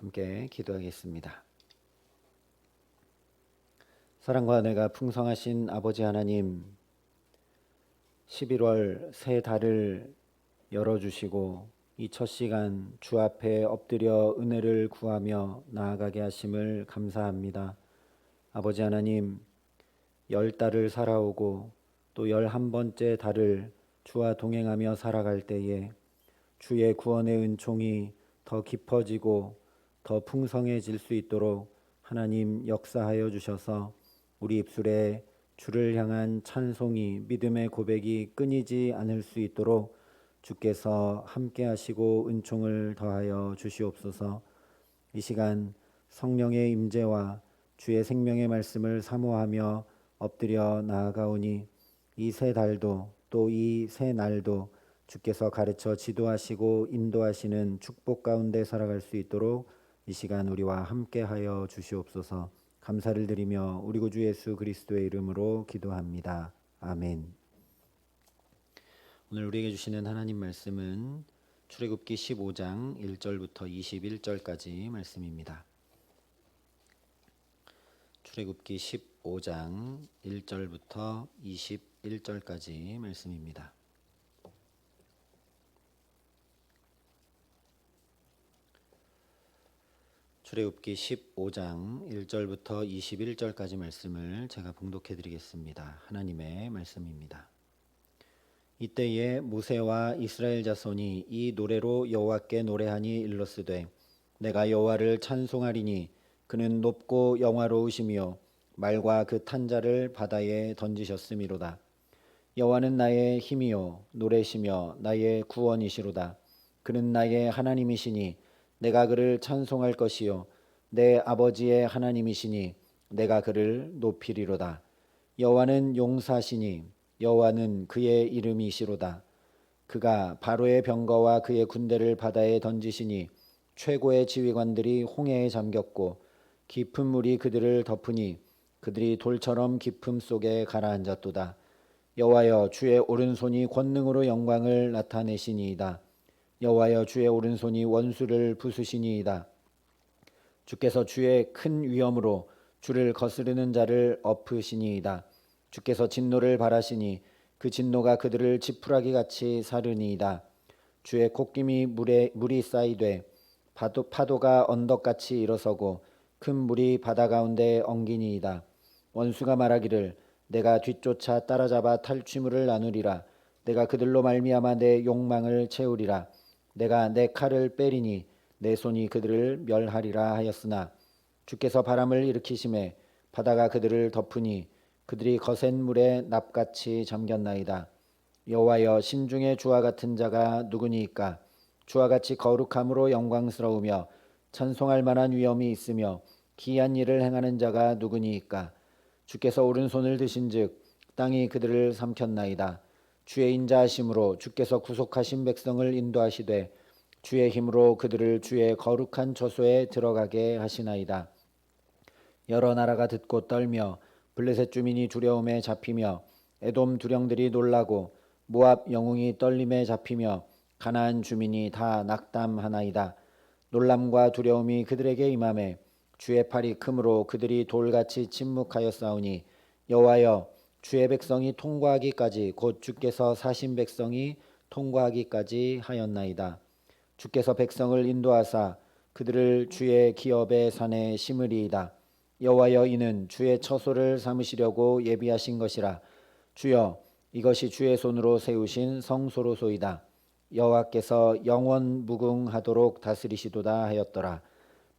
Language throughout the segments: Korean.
함께 기도하겠습니다. 사랑과 내가 풍성하신 아버지 하나님, 11월 새 달을 열어주시고 이 첫 시간 주 앞에 엎드려 은혜를 구하며 나아가게 하심을 감사합니다. 아버지 하나님, 열 달을 살아오고 또 열한 번째 달을 주와 동행하며 살아갈 때에 주의 구원의 은총이 더 깊어지고 더 풍성해질 수 있도록 하나님 역사하여 주셔서 우리 입술에 주를 향한 찬송이 믿음의 고백이 끊이지 않을 수 있도록 주께서 함께 하시고 은총을 더하여 주시옵소서. 이 시간 성령의 임재와 주의 생명의 말씀을 사모하며 엎드려 나아가오니 이 새 달도 또 이 새 날도 주께서 가르쳐 지도하시고 인도하시는 축복 가운데 살아갈 수 있도록 이 시간 우리와 함께 하여 주시옵소서. 감사를 드리며 우리 구주 예수 그리스도의 이름으로 기도합니다. 아멘. 오늘 우리에게 주시는 하나님 말씀은 출애굽기 15장 1절부터 21절까지 말씀입니다. 출애굽기 15장 1절부터 21절까지 말씀입니다. 출애굽기 15장 1절부터 21절까지 말씀을 제가 봉독해 드리겠습니다. 하나님의 말씀입니다. 이때에 모세와 이스라엘 자손이 이 노래로 여호와께 노래하니 일러스되 내가 여호와를 찬송하리니 그는 높고 영화로우시며 말과 그 탄자를 바다에 던지셨음이로다. 여호와는 나의 힘이요 노래시며 나의 구원이시로다. 그는 나의 하나님이시니 내가 그를 찬송할 것이요 내 아버지의 하나님이시니 내가 그를 높이리로다. 여호와는 용사시니 여호와는 그의 이름이시로다. 그가 바로의 병거와 그의 군대를 바다에 던지시니 최고의 지휘관들이 홍해에 잠겼고 깊은 물이 그들을 덮으니 그들이 돌처럼 깊음 속에 가라앉았도다. 여호와여 주의 오른손이 권능으로 영광을 나타내시니이다. 여호와여 주의 오른손이 원수를 부수시니이다. 주께서 주의 큰 위엄으로 주를 거스르는 자를 엎으시니이다. 주께서 진노를 바라시니 그 진노가 그들을 지푸라기 같이 사르니이다. 주의 콧김이 물에 물이 쌓이되 파도, 파도가 언덕같이 일어서고 큰 물이 바다 가운데 엉기니이다. 원수가 말하기를 내가 뒤쫓아 따라잡아 탈취물을 나누리라. 내가 그들로 말미암아 내 욕망을 채우리라. 내가 내 칼을 빼리니 내 손이 그들을 멸하리라 하였으나 주께서 바람을 일으키심에 바다가 그들을 덮으니 그들이 거센 물에 납같이 잠겼나이다. 여호와여 신중의 주와 같은 자가 누구니이까 주와 같이 거룩함으로 영광스러우며 찬송할 만한 위엄이 있으며 기이한 일을 행하는 자가 누구니이까 주께서 오른손을 드신즉 땅이 그들을 삼켰나이다. 주의 인자하심으로 주께서 구속하신 백성을 인도하시되 주의 힘으로 그들을 주의 거룩한 처소에 들어가게 하시나이다. 여러 나라가 듣고 떨며 블레셋 주민이 두려움에 잡히며 에돔 두령들이 놀라고 모압 영웅이 떨림에 잡히며 가나안 주민이 다 낙담하나이다. 놀람과 두려움이 그들에게 임함에 주의 팔이 크므로 그들이 돌같이 침묵하여 싸우니 여호와여 주의 백성이 통과하기까지 곧 주께서 사신 백성이 통과하기까지 하였나이다. 주께서 백성을 인도하사 그들을 주의 기업의 산에 심으리이다. 여호와여 이는 주의 처소를 삼으시려고 예비하신 것이라. 주여 이것이 주의 손으로 세우신 성소로소이다. 여호와께서 영원 무궁하도록 다스리시도다 하였더라.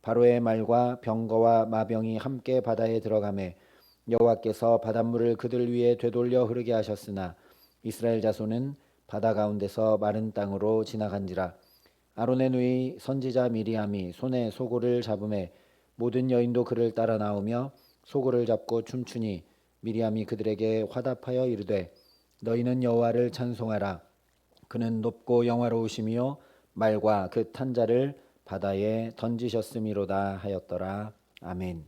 바로의 말과 병거와 마병이 함께 바다에 들어가매 여호와께서 바닷물을 그들 위에 되돌려 흐르게 하셨으나 이스라엘 자손은 바다 가운데서 마른 땅으로 지나간지라. 아론의 누이 선지자 미리암이 손에 소고를 잡음에 모든 여인도 그를 따라 나오며 소고를 잡고 춤추니 미리암이 그들에게 화답하여 이르되 너희는 여호와를 찬송하라. 그는 높고 영화로우시며 말과 그 탄자를 바다에 던지셨음이로다 하였더라. 아멘.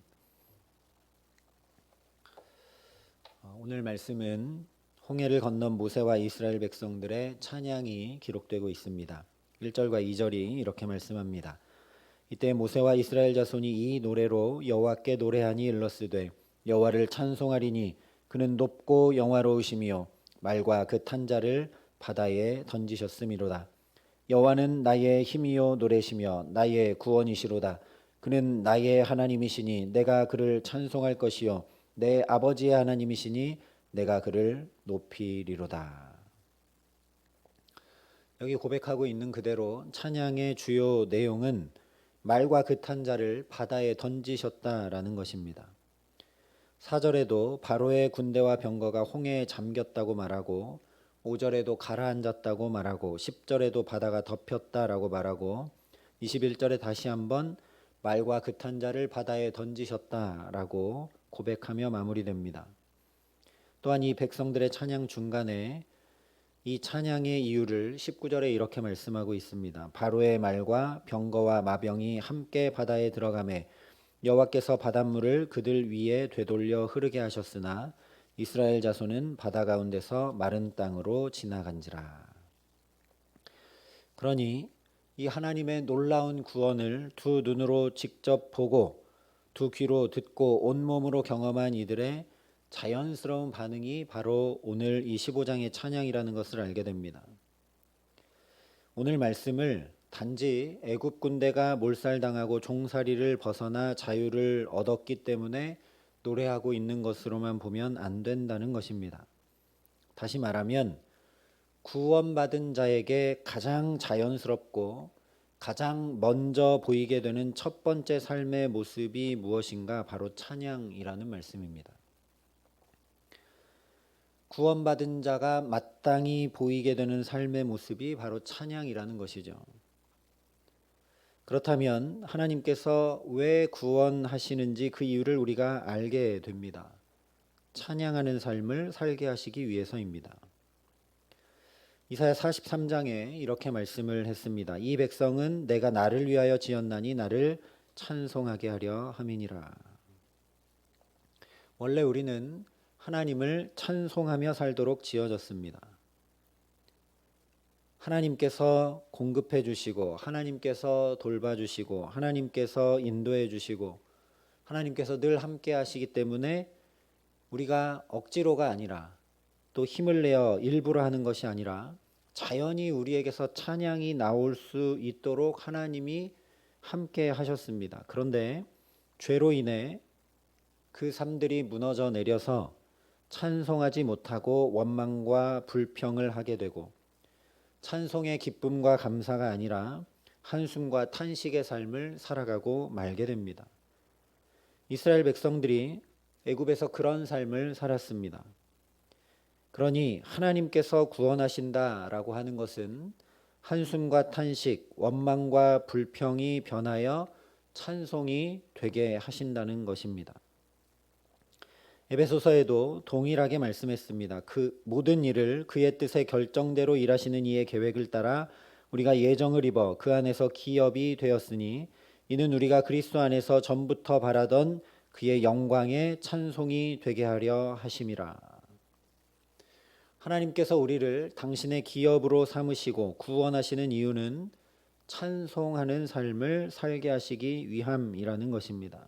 어, 오늘 말씀은 홍해를 건넌 모세와 이스라엘 백성들의 찬양이 기록되고 있습니다. 1절과 2절이 이렇게 말씀합니다. 이때 모세와 이스라엘 자손이 이 노래로 여호와께 노래하니 일러스되 여호와를 찬송하리니 그는 높고 영화로우시며 말과 그 탄자를 바다에 던지셨음이로다. 여호와는 나의 힘이요 노래시며 나의 구원이시로다. 그는 나의 하나님이시니 내가 그를 찬송할 것이요 내 아버지의 하나님이시니 내가 그를 높이리로다. 여기 고백하고 있는 그대로 찬양의 주요 내용은 말과 그 탄 자를 바다에 던지셨다라는 것입니다. 4절에도 바로의 군대와 병거가 홍해에 잠겼다고 말하고 5절에도 가라앉았다고 말하고 10절에도 바다가 덮였다라고 말하고 21절에 다시 한번 말과 그 탄 자를 바다에 던지셨다라고 고백하며 마무리됩니다. 또한 이 백성들의 찬양 중간에 이 찬양의 이유를 19절에 이렇게 말씀하고 있습니다. 바로의 말과 병거와 마병이 함께 바다에 들어가매 여호와께서 바닷물을 그들 위에 되돌려 흐르게 하셨으나 이스라엘 자손은 바다 가운데서 마른 땅으로 지나간지라. 그러니 이 하나님의 놀라운 구원을 두 눈으로 직접 보고 두 귀로 듣고 온 몸으로 경험한 이들의 자연스러운 반응이 바로 오늘 이 15장의 찬양이라는 것을 알게 됩니다. 오늘 말씀을 단지 애굽 군대가 몰살당하고 종살이를 벗어나 자유를 얻었기 때문에 노래하고 있는 것으로만 보면 안 된다는 것입니다. 다시 말하면 구원받은 자에게 가장 자연스럽고 가장 먼저 보이게 되는 첫 번째 삶의 모습이 무엇인가 바로 찬양이라는 말씀입니다. 구원받은 자가 마땅히 보이게 되는 삶의 모습이 바로 찬양이라는 것이죠. 그렇다면 하나님께서 왜 구원하시는지 그 이유를 우리가 알게 됩니다. 찬양하는 삶을 살게 하시기 위해서입니다. 이사야 43장에 이렇게 말씀을 했습니다. 이 백성은 내가 나를 위하여 지었나니 나를 찬송하게 하려 함이니라. 원래 우리는 하나님을 찬송하며 살도록 지어졌습니다. 하나님께서 공급해 주시고 하나님께서 돌봐 주시고 하나님께서 인도해 주시고 하나님께서 늘 함께 하시기 때문에 우리가 억지로가 아니라 또 힘을 내어 일부러 하는 것이 아니라 자연히 우리에게서 찬양이 나올 수 있도록 하나님이 함께 하셨습니다. 그런데 죄로 인해 그 삶들이 무너져 내려서 찬송하지 못하고 원망과 불평을 하게 되고 찬송의 기쁨과 감사가 아니라 한숨과 탄식의 삶을 살아가고 말게 됩니다. 이스라엘 백성들이 애굽에서 그런 삶을 살았습니다. 그러니 하나님께서 구원하신다라고 하는 것은 한숨과 탄식, 원망과 불평이 변하여 찬송이 되게 하신다는 것입니다. 에베소서에도 동일하게 말씀했습니다. 그 모든 일을 그의 뜻의 결정대로 일하시는 이의 계획을 따라 우리가 예정을 입어 그 안에서 기업이 되었으니 이는 우리가 그리스도 안에서 전부터 바라던 그의 영광의 찬송이 되게 하려 하심이라. 하나님께서 우리를 당신의 기업으로 삼으시고 구원하시는 이유는 찬송하는 삶을 살게 하시기 위함이라는 것입니다.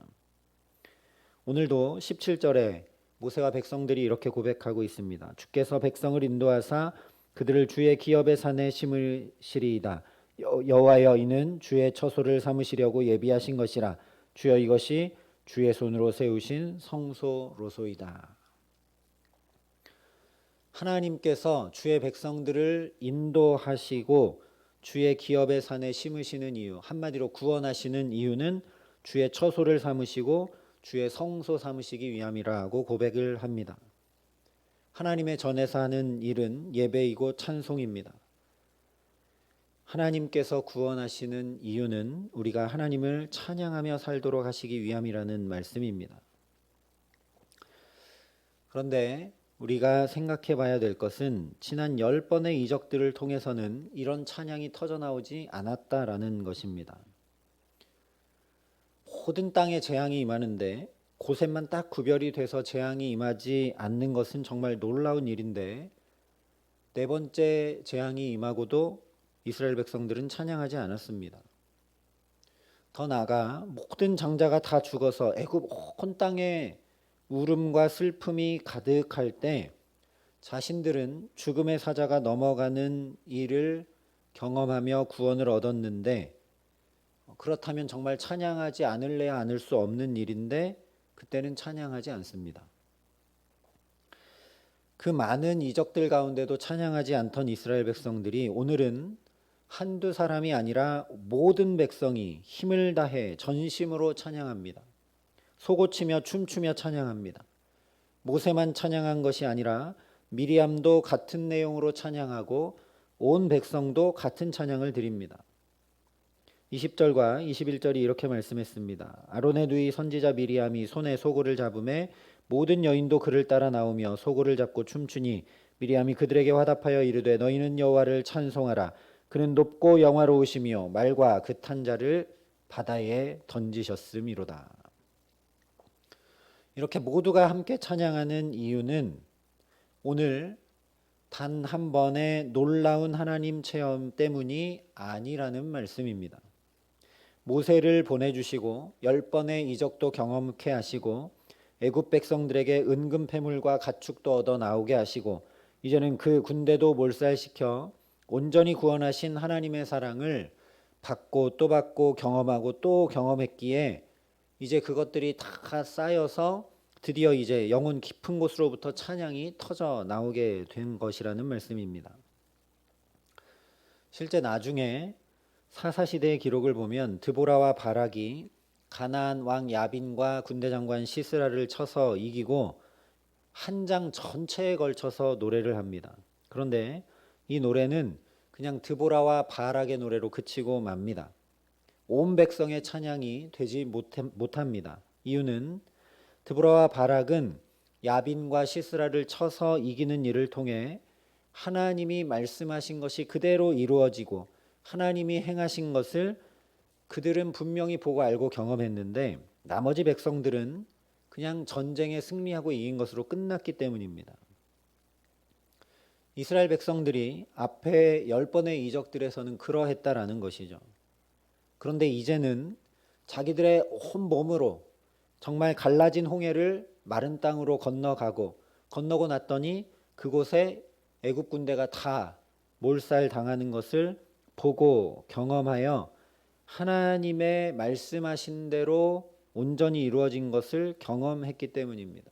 오늘도 17절에 모세와 백성들이 이렇게 고백하고 있습니다. 주께서 백성을 인도하사 그들을 주의 기업의 산에 심으시리이다. 여호와여 이는 주의 처소를 삼으시려고 예비하신 것이라. 주여 이것이 주의 손으로 세우신 성소로소이다. 하나님께서 주의 백성들을 인도하시고 주의 기업의 산에 심으시는 이유, 한마디로 구원하시는 이유는 주의 처소를 삼으시고 주의 성소 삼으시기 위함이라고 고백을 합니다. 하나님의 전에서 하는 일은 예배이고 찬송입니다. 하나님께서 구원하시는 이유는 우리가 하나님을 찬양하며 살도록 하시기 위함이라는 말씀입니다. 그런데 우리가 생각해 봐야 될 것은 지난 열 번의 이적들을 통해서는 이런 찬양이 터져 나오지 않았다라는 것입니다. 모든 땅에 재앙이 임하는데 곳에만 딱 구별이 돼서 재앙이 임하지 않는 것은 정말 놀라운 일인데 네 번째 재앙이 임하고도 이스라엘 백성들은 찬양하지 않았습니다. 더 나아가 모든 장자가 다 죽어서 애굽 온 땅에 울음과 슬픔이 가득할 때 자신들은 죽음의 사자가 넘어가는 일을 경험하며 구원을 얻었는데 그렇다면 정말 찬양하지 않을래야 않을 수 없는 일인데 그때는 찬양하지 않습니다. 그 많은 이적들 가운데도 찬양하지 않던 이스라엘 백성들이 오늘은 한두 사람이 아니라 모든 백성이 힘을 다해 전심으로 찬양합니다. 소고치며 춤추며 찬양합니다. 모세만 찬양한 것이 아니라 미리암도 같은 내용으로 찬양하고 온 백성도 같은 찬양을 드립니다. 20절과 21절이 이렇게 말씀했습니다. 아론의 누이 선지자 미리암이 손에 소고를 잡음에 모든 여인도 그를 따라 나오며 소고를 잡고 춤추니 미리암이 그들에게 화답하여 이르되 너희는 여호와를 찬송하라 그는 높고 영화로우시며 말과 그 탄자를 바다에 던지셨음이로다. 이렇게 모두가 함께 찬양하는 이유는 오늘 단 한 번의 놀라운 하나님 체험 때문이 아니라는 말씀입니다. 모세를 보내주시고 열 번의 이적도 경험케 하시고 애굽 백성들에게 은금 패물과 가축도 얻어 나오게 하시고 이제는 그 군대도 몰살시켜 온전히 구원하신 하나님의 사랑을 받고 또 받고 경험하고 또 경험했기에 이제 그것들이 다 쌓여서 드디어 이제 영혼 깊은 곳으로부터 찬양이 터져 나오게 된 것이라는 말씀입니다. 실제 나중에 사사 시대의 기록을 보면 드보라와 바락이 가나안 왕 야빈과 군대 장관 시스라를 쳐서 이기고 한 장 전체에 걸쳐서 노래를 합니다. 그런데 이 노래는 그냥 드보라와 바락의 노래로 그치고 맙니다. 온 백성의 찬양이 되지 못합니다. 이유는 드보라와 바락은 야빈과 시스라를 쳐서 이기는 일을 통해 하나님이 말씀하신 것이 그대로 이루어지고 하나님이 행하신 것을 그들은 분명히 보고 알고 경험했는데 나머지 백성들은 그냥 전쟁에 승리하고 이긴 것으로 끝났기 때문입니다. 이스라엘 백성들이 앞에 열 번의 이적들에서는 그러했다라는 것이죠. 그런데 이제는 자기들의 온 몸으로 정말 갈라진 홍해를 마른 땅으로 건너가고 건너고 났더니 그곳에 애굽 군대가 다 몰살 당하는 것을 보고 경험하여 하나님의 말씀하신 대로 온전히 이루어진 것을 경험했기 때문입니다.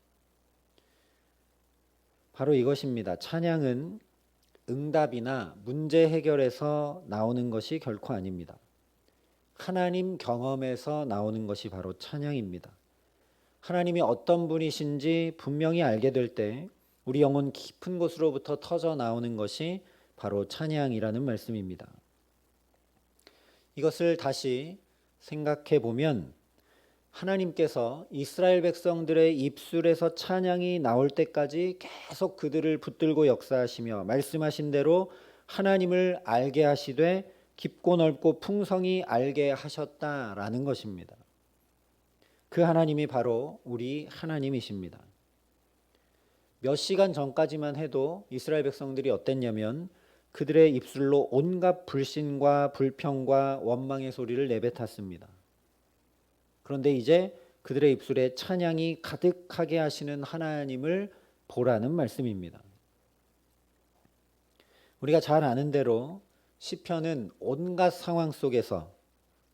바로 이것입니다. 찬양은 응답이나 문제 해결에서 나오는 것이 결코 아닙니다. 하나님 경험에서 나오는 것이 바로 찬양입니다. 하나님이 어떤 분이신지 분명히 알게 될 때 우리 영혼 깊은 곳으로부터 터져 나오는 것이 바로 찬양이라는 말씀입니다. 이것을 다시 생각해 보면 하나님께서 이스라엘 백성들의 입술에서 찬양이 나올 때까지 계속 그들을 붙들고 역사하시며 말씀하신 대로 하나님을 알게 하시되 깊고 넓고 풍성히 알게 하셨다라는 것입니다. 그 하나님이 바로 우리 하나님이십니다. 몇 시간 전까지만 해도 이스라엘 백성들이 어땠냐면 그들의 입술로 온갖 불신과 불평과 원망의 소리를 내뱉었습니다. 그런데 이제 그들의 입술에 찬양이 가득하게 하시는 하나님을 보라는 말씀입니다. 우리가 잘 아는 대로 시편은 온갖 상황 속에서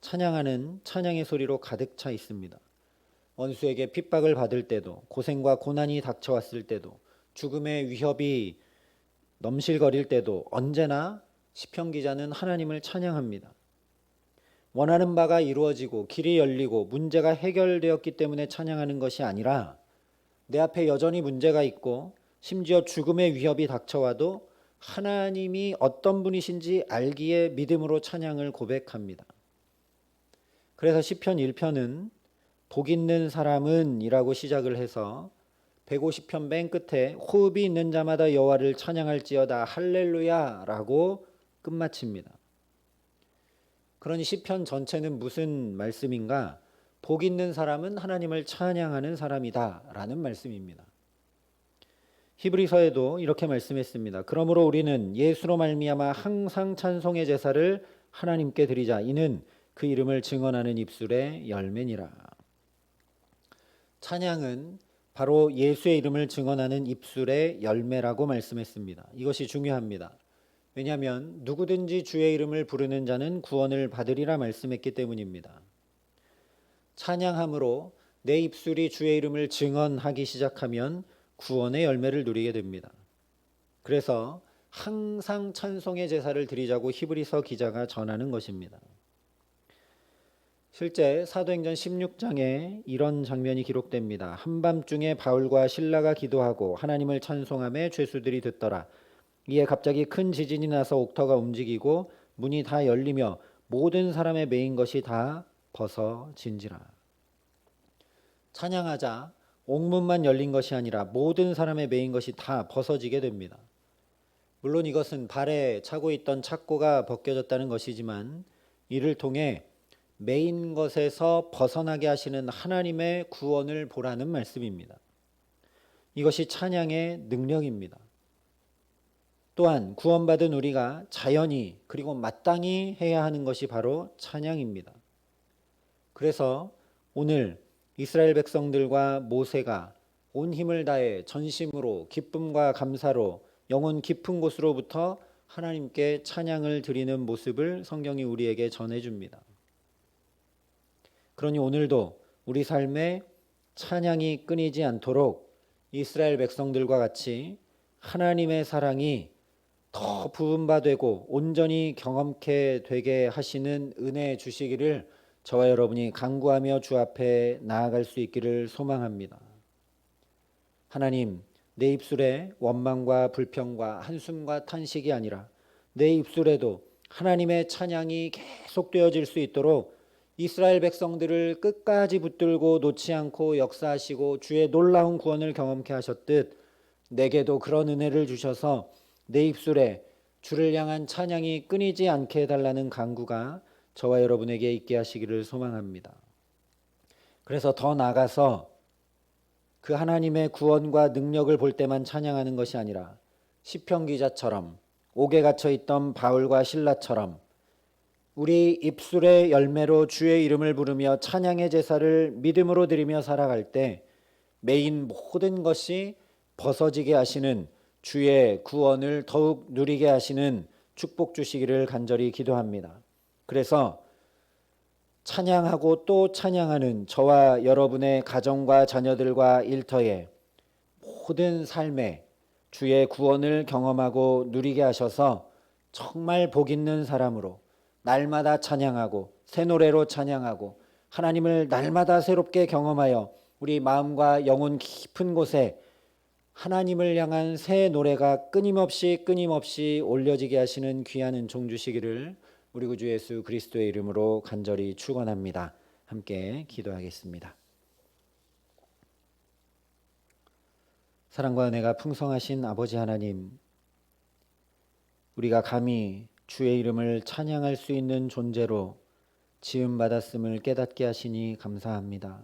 찬양하는 찬양의 소리로 가득 차 있습니다. 원수에게 핍박을 받을 때도 고생과 고난이 닥쳐왔을 때도 죽음의 위협이 넘실거릴 때도 언제나 시편 기자는 하나님을 찬양합니다. 원하는 바가 이루어지고 길이 열리고 문제가 해결되었기 때문에 찬양하는 것이 아니라 내 앞에 여전히 문제가 있고 심지어 죽음의 위협이 닥쳐와도 하나님이 어떤 분이신지 알기에 믿음으로 찬양을 고백합니다. 그래서 시편 1편은 복 있는 사람은이라고 시작을 해서 150편 맨 끝에 호흡이 있는 자마다 여호와를 찬양할지어다 할렐루야라고 끝마칩니다. 그러니 시편 전체는 무슨 말씀인가? 복 있는 사람은 하나님을 찬양하는 사람이다라는 말씀입니다. 히브리서에도 이렇게 말씀했습니다. 그러므로 우리는 예수로 말미암아 항상 찬송의 제사를 하나님께 드리자. 이는 그 이름을 증언하는 입술의 열매니라. 찬양은 바로 예수의 이름을 증언하는 입술의 열매라고 말씀했습니다. 이것이 중요합니다. 왜냐하면 누구든지 주의 이름을 부르는 자는 구원을 받으리라 말씀했기 때문입니다. 찬양함으로 내 입술이 주의 이름을 증언하기 시작하면 구원의 열매를 누리게 됩니다. 그래서 항상 찬송의 제사를 드리자고 히브리서 기자가 전하는 것입니다. 실제 사도행전 16장에 이런 장면이 기록됩니다. 한밤중에 바울과 신라가 기도하고 하나님을 찬송함에 죄수들이 듣더라. 이에 갑자기 큰 지진이 나서 옥터가 움직이고 문이 다 열리며 모든 사람의 메인 것이 다 벗어진지라. 찬양하자 옥문만 열린 것이 아니라 모든 사람의 메인 것이 다 벗어지게 됩니다. 물론 이것은 발에 차고 있던 착고가 벗겨졌다는 것이지만 이를 통해 메인 것에서 벗어나게 하시는 하나님의 구원을 보라는 말씀입니다. 이것이 찬양의 능력입니다. 또한 구원받은 우리가 자연히 그리고 마땅히 해야 하는 것이 바로 찬양입니다. 그래서 오늘 이스라엘 백성들과 모세가 온 힘을 다해 전심으로 기쁨과 감사로 영혼 깊은 곳으로부터 하나님께 찬양을 드리는 모습을 성경이 우리에게 전해줍니다. 그러니 오늘도 우리 삶에 찬양이 끊이지 않도록 이스라엘 백성들과 같이 하나님의 사랑이 더 부음바되고 온전히 경험케 되게 하시는 은혜 주시기를 저와 여러분이 간구하며 주 앞에 나아갈 수 있기를 소망합니다. 하나님, 내 입술에 원망과 불평과 한숨과 탄식이 아니라 내 입술에도 하나님의 찬양이 계속되어질 수 있도록 이스라엘 백성들을 끝까지 붙들고 놓지 않고 역사하시고 주의 놀라운 구원을 경험케 하셨듯 내게도 그런 은혜를 주셔서 내 입술에 주를 향한 찬양이 끊이지 않게 해달라는 간구가 저와 여러분에게 있게 하시기를 소망합니다. 그래서 더 나아가서 그 하나님의 구원과 능력을 볼 때만 찬양하는 것이 아니라 시편 기자처럼 옥에 갇혀 있던 바울과 신라처럼 우리 입술의 열매로 주의 이름을 부르며 찬양의 제사를 믿음으로 드리며 살아갈 때 메인 모든 것이 벗어지게 하시는 주의 구원을 더욱 누리게 하시는 축복 주시기를 간절히 기도합니다. 그래서 찬양하고 또 찬양하는 저와 여러분의 가정과 자녀들과 일터에 모든 삶에 주의 구원을 경험하고 누리게 하셔서 정말 복 있는 사람으로 날마다 찬양하고 새 노래로 찬양하고 하나님을 날마다 새롭게 경험하여 우리 마음과 영혼 깊은 곳에 하나님을 향한 새 노래가 끊임없이 끊임없이 올려지게 하시는 귀한 은총 주시기를 우리 구주 예수 그리스도의 이름으로 간절히 축원합니다. 함께 기도하겠습니다. 사랑과 은혜가 풍성하신 아버지 하나님, 우리가 감히 주의 이름을 찬양할 수 있는 존재로 지음 받았음을 깨닫게 하시니 감사합니다.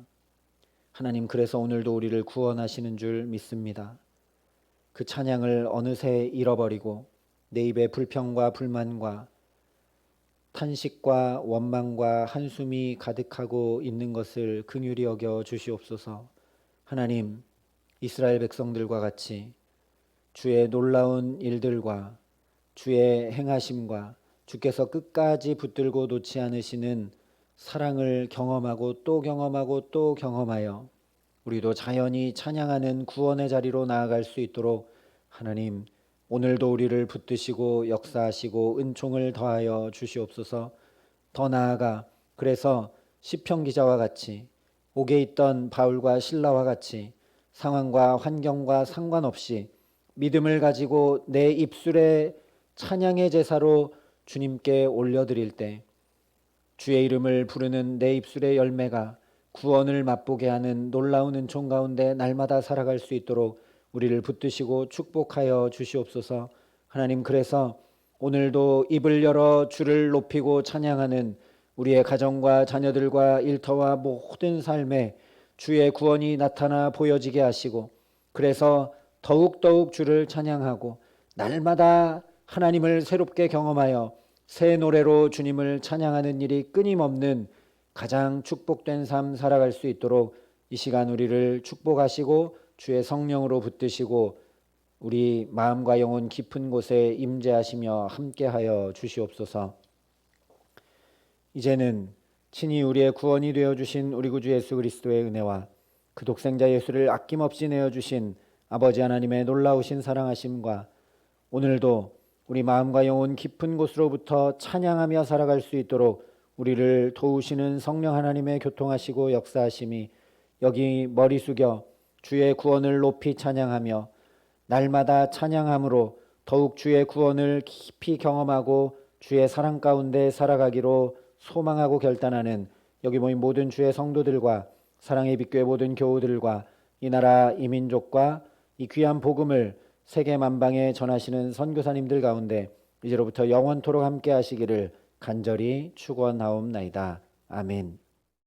하나님 그래서 오늘도 우리를 구원하시는 줄 믿습니다. 그 찬양을 어느새 잃어버리고 내 입에 불평과 불만과 탄식과 원망과 한숨이 가득하고 있는 것을 긍휼히 여겨 주시옵소서. 하나님 이스라엘 백성들과 같이 주의 놀라운 일들과 주의 행하심과 주께서 끝까지 붙들고 놓지 않으시는 사랑을 경험하고 또 경험하고 또 경험하여 우리도 자연히 찬양하는 구원의 자리로 나아갈 수 있도록 하나님 오늘도 우리를 붙드시고 역사하시고 은총을 더하여 주시옵소서. 더 나아가 그래서 시편 기자와 같이 옥에 있던 바울과 신라와 같이 상황과 환경과 상관없이 믿음을 가지고 내 입술에 찬양의 제사로 주님께 올려드릴 때 주의 이름을 부르는 내 입술의 열매가 구원을 맛보게 하는 놀라운 은총 가운데 날마다 살아갈 수 있도록 우리를 붙드시고 축복하여 주시옵소서. 하나님 그래서 오늘도 입을 열어 주를 높이고 찬양하는 우리의 가정과 자녀들과 일터와 모든 삶에 주의 구원이 나타나 보여지게 하시고 그래서 더욱더욱 주를 찬양하고 날마다 하나님을 새롭게 경험하여 새 노래로 주님을 찬양하는 일이 끊임없는 가장 축복된 삶 살아갈 수 있도록 이 시간 우리를 축복하시고 주의 성령으로 붙드시고 우리 마음과 영혼 깊은 곳에 임재하시며 함께하여 주시옵소서. 이제는 친히 우리의 구원이 되어 주신 우리 구주 예수 그리스도의 은혜와 그 독생자 예수를 아낌없이 내어 주신 아버지 하나님의 놀라우신 사랑하심과 오늘도 우리 마음과 영혼 깊은 곳으로부터 찬양하며 살아갈 수 있도록 우리를 도우시는 성령 하나님의 교통하시고 역사하심이 여기 머리 숙여 주의 구원을 높이 찬양하며 날마다 찬양함으로 더욱 주의 구원을 깊이 경험하고 주의 사랑 가운데 살아가기로 소망하고 결단하는 여기 모인 모든 주의 성도들과 사랑의 빛교회 모든 교우들과 이 나라 이민족과 이 귀한 복음을 세계 만방에 전하시는 선교사님들 가운데 이제로부터 영원토록 함께 하시기를 간절히 축원하옵나이다. 아멘.